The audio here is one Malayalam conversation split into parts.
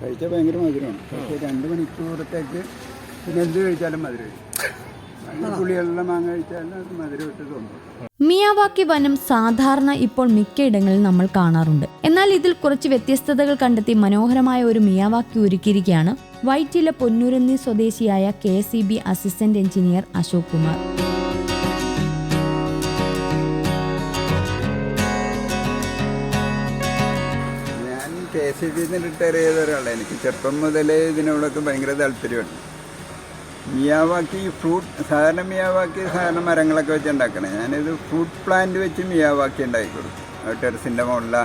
കഴിച്ചാൽ ഭയങ്കര മധുരമാണ് പക്ഷേ രണ്ട് മണിക്കൂറത്തേക്ക് പിന്നെ എന്ത് കഴിച്ചാലും മധുരം പുളിയുള്ള മാങ്ങ കഴിച്ചാലും അത് മധുരം ഇട്ട് തോന്നും. മിയാവാക്കി വനം സാധാരണ ഇപ്പോൾ മിക്കയിടങ്ങളിൽ നമ്മൾ കാണാറുണ്ട്. എന്നാൽ ഇതിൽ കുറച്ച് വ്യത്യസ്തതകൾ കണ്ടെത്തി മനോഹരമായ ഒരു മിയാവാക്കി ഒരുക്കിയിരിക്കുകയാണ് വൈറ്റില പൊന്നൂരന്നി സ്വദേശിയായ K C B assistant engineer Ashok Kumar. K C ബിയിൽ റിട്ടയർ ചെയ്ത ഒരാളാണ് എനിക്ക്. ചെറുപ്പം മുതലേ ഇതിനോടൊക്കെ ഭയങ്കര താല്പര്യമാണ്. മിയാവാക്കി ഫ്രൂട്ട് സാധാരണ മിയാവാക്കി സാധാരണ മരങ്ങളൊക്കെ വെച്ച് ഉണ്ടാക്കണേ. ഞാനിത് ഫ്രൂട്ട് പ്ലാന്റ് വെച്ച് മിയാവാക്കി ഉണ്ടാക്കി കൊടുക്കും. ടെറസിന്റെ മുകളിൽ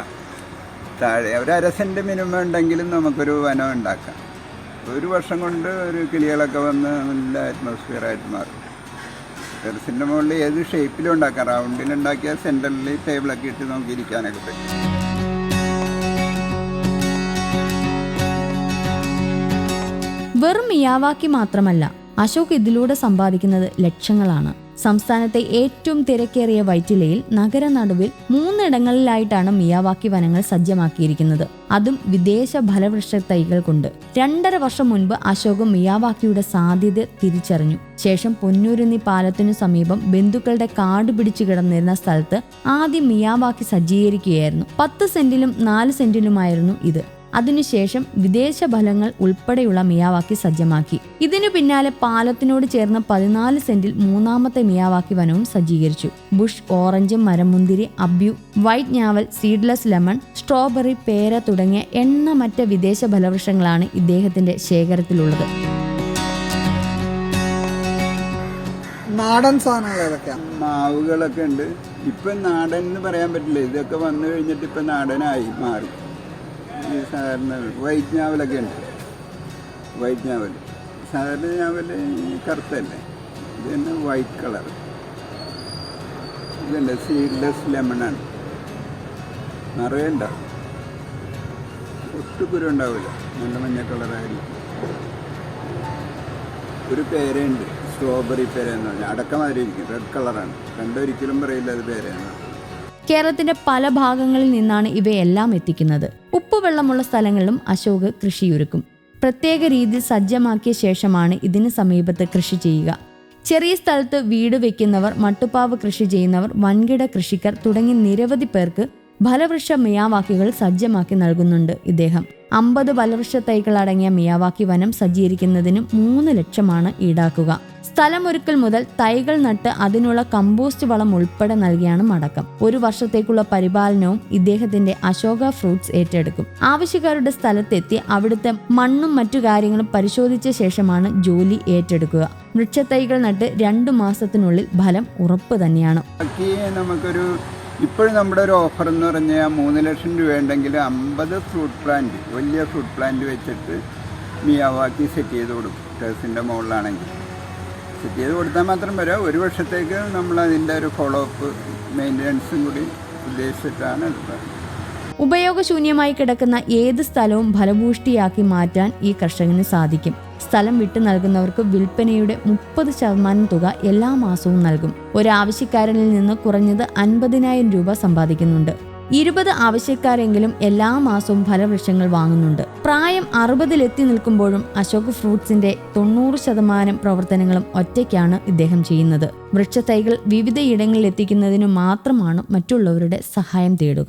താഴെ ഒരു അര സെന്റ് മിനിമം ഉണ്ടെങ്കിലും നമുക്കൊരു വനം ഉണ്ടാക്കാം. ഒരു വർഷം കൊണ്ട് ഒരു കിളികളൊക്കെ വന്ന് നല്ല അറ്റ്മോസ്ഫിയറായിട്ട് മാറും. ടെറസിന്റെ മുകളിൽ ഏത് ഷേപ്പിലും ഉണ്ടാക്കാം. റൗണ്ടിൽ ഉണ്ടാക്കിയാൽ സെന്ററിൽ ടേബിളൊക്കെ ഇട്ട് നമുക്ക് ഇരിക്കാനൊക്കെ പറ്റും. വെറും മിയാവാക്കി മാത്രമല്ല അശോക് ഇതിലൂടെ സമ്പാദിക്കുന്നത് ലക്ഷങ്ങളാണ്. സംസ്ഥാനത്തെ ഏറ്റവും തിരക്കേറിയ വൈറ്റിലയിൽ നഗര നടുവിൽ മൂന്നിടങ്ങളിലായിട്ടാണ് മിയാവാക്കി വനങ്ങൾ സജ്ജമാക്കിയിരിക്കുന്നത്. അതും വിദേശ ഫലവൃക്ഷ തൈകൾ കൊണ്ട്. രണ്ടര വർഷം മുൻപ് അശോക് മിയാവാക്കിയുടെ സാധ്യത തിരിച്ചറിഞ്ഞു. ശേഷം പൊന്നൂരുന്നി പാലത്തിനു സമീപം ബന്ധുക്കളുടെ കാട് പിടിച്ചു കിടന്നിരുന്ന സ്ഥലത്ത് ആദ്യം മിയാവാക്കി സജ്ജീകരിക്കുകയായിരുന്നു. പത്ത് സെന്റിലും നാല് സെന്റിലുമായിരുന്നു ഇത്. അതിനുശേഷം വിദേശ ഫലങ്ങൾ ഉൾപ്പെടെയുള്ള മിയാവാക്കി സജ്ജമാക്കി. ഇതിനു പിന്നാലെ പാലത്തിനോട് ചേർന്ന പതിനാല് സെന്റിൽ മൂന്നാമത്തെ മിയാവാക്കി വനവും സജ്ജീകരിച്ചു. ബുഷ് ഓറഞ്ച് മരമുന്തിരി അബ്യു വൈറ്റ് ഞാവൽ സീഡ്ലെസ് ലെമൺ സ്ട്രോബെറി പേര തുടങ്ങിയ എണ്ണമറ്റ വിദേശ ഫലവൃക്ഷങ്ങളാണ് ഇദ്ദേഹത്തിന്റെ ശേഖരത്തിലുള്ളത്. നാടൻ സാധനങ്ങൾ ഏതൊക്കെയാണ് മാവുകളൊക്കെ ഉണ്ട്. ഇപ്പൊ നാടൻ എന്ന് പറയാൻ പറ്റില്ല. ഇതൊക്കെ വന്നു കഴിഞ്ഞിട്ട് ഇപ്പൊ നാടനായി മാറി. സാധാരണ വൈറ്റ് ഞാവലൊക്കെ ഉണ്ട്. വൈറ്റ് ഞാവൽ സാധാരണ ഞാവൽ കറുത്തല്ലേ? ഇത് തന്നെ വൈറ്റ് കളർ. ഇതല്ല? സീഡ്ലെസ് ലെമണാണ് നിറയെ ഉണ്ടാവും. ഉണ്ടാവില്ല. നല്ല മഞ്ഞ കളറായിരിക്കും ഒരു പേരയുണ്ട്. സ്ട്രോബെറി പേര പറഞ്ഞാൽ. അടക്കമാതിരി ഇരിക്കും. റെഡ് കളറാണ്. കണ്ടൊരിക്കലും പറയില്ല അത് പേരയാണ് കേരളത്തിന്റെ പല ഭാഗങ്ങളിൽ നിന്നാണ് ഇവയെല്ലാം എത്തിക്കുന്നത്. ഉപ്പുവെള്ളമുള്ള സ്ഥലങ്ങളിലും അശോക് കൃഷിയൊരുക്കും. പ്രത്യേക രീതിയിൽ സജ്ജമാക്കിയ ശേഷമാണ് ഇതിന് സമീപത്ത് കൃഷി ചെയ്യുക. ചെറിയ സ്ഥലത്ത് വീട് വെക്കുന്നവർ മട്ടുപ്പാവ് കൃഷി ചെയ്യുന്നവർ വൻകിട കൃഷിക്കാർ തുടങ്ങി നിരവധി പേർക്ക് ഫലവൃക്ഷ മിയാവാക്കികൾ സജ്ജമാക്കി നൽകുന്നുണ്ട് ഇദ്ദേഹം. അമ്പത് ഫലവൃക്ഷ തൈകൾ അടങ്ങിയ മിയാവാക്കി വനം സജ്ജീകരിക്കുന്നതിന് മൂന്ന് ലക്ഷമാണ് ഈടാക്കുക. സ്ഥലമൊരുക്കൽ മുതൽ തൈകൾ നട്ട് അതിനുള്ള കമ്പോസ്റ്റ് വളം ഉൾപ്പെടെ നൽകിയാണ് മടക്കം. ഒരു വർഷത്തേക്കുള്ള പരിപാലനവും ഇദ്ദേഹത്തിന്റെ അശോക ഫ്രൂട്ട്സ് ഏറ്റെടുക്കും. ആവശ്യക്കാരുടെ സ്ഥലത്തെത്തി അവിടുത്തെ മണ്ണും മറ്റു കാര്യങ്ങളും പരിശോധിച്ച ശേഷമാണ് ജോലി ഏറ്റെടുക്കുക. വൃക്ഷത്തൈകൾ നട്ട് രണ്ടു മാസത്തിനുള്ളിൽ ഫലം ഉറപ്പ് തന്നെയാണ്. നമുക്കൊരു ഇപ്പോഴും നമ്മുടെ ഒരു ഓഫർ എന്ന് പറഞ്ഞാൽ മൂന്ന് ലക്ഷം രൂപ ഉണ്ടെങ്കിൽ അമ്പത് ഫ്രൂട്ട് പ്ലാന്റ് വലിയ ഫ്രൂട്ട് പ്ലാന്റ് വെച്ചിട്ട് മിയാവാക്കി സെറ്റ് ചെയ്ത് കൊടുക്കും. ടേഴ്സിന്റെ മുകളിലാണെങ്കിൽ. സെറ്റ് ചെയ്ത് കൊടുത്താൽ മാത്രം പോരാ ഒരു വർഷത്തേക്ക് നമ്മൾ അതിന്റെ ഒരു ഫോളോ അപ്പ് മെയിന്റനൻസും കൂടി ഉദ്ദേശിച്ചിട്ടാണ് ഉപയോഗശൂന്യമായി കിടക്കുന്ന ഏത് സ്ഥലവും ഫലഭൂഷ്ടിയാക്കി മാറ്റാൻ ഈ കർഷകന് സാധിക്കും. സ്ഥലം വിട്ടു നൽകുന്നവർക്ക് വിൽപ്പനയുടെ മുപ്പത് ശതമാനം തുക എല്ലാ മാസവും നൽകും. ഒരു ആവശ്യക്കാരനിൽ നിന്ന് കുറഞ്ഞത് അൻപതിനായിരം രൂപ സമ്പാദിക്കുന്നുണ്ട്. ഇരുപത് ആവശ്യക്കാരെങ്കിലും എല്ലാ മാസവും ഫലവൃക്ഷങ്ങൾ വാങ്ങുന്നുണ്ട്. പ്രായം അറുപതിലെത്തി നിൽക്കുമ്പോഴും അശോക് ഫ്രൂട്ട്സിന്റെ തൊണ്ണൂറ് ശതമാനം പ്രവർത്തനങ്ങളും ഒറ്റയ്ക്കാണ് ഇദ്ദേഹം ചെയ്യുന്നത്. വൃക്ഷത്തൈകൾ വിവിധയിടങ്ങളിൽ എത്തിക്കുന്നതിനു മാത്രമാണ് മറ്റുള്ളവരുടെ സഹായം തേടുക.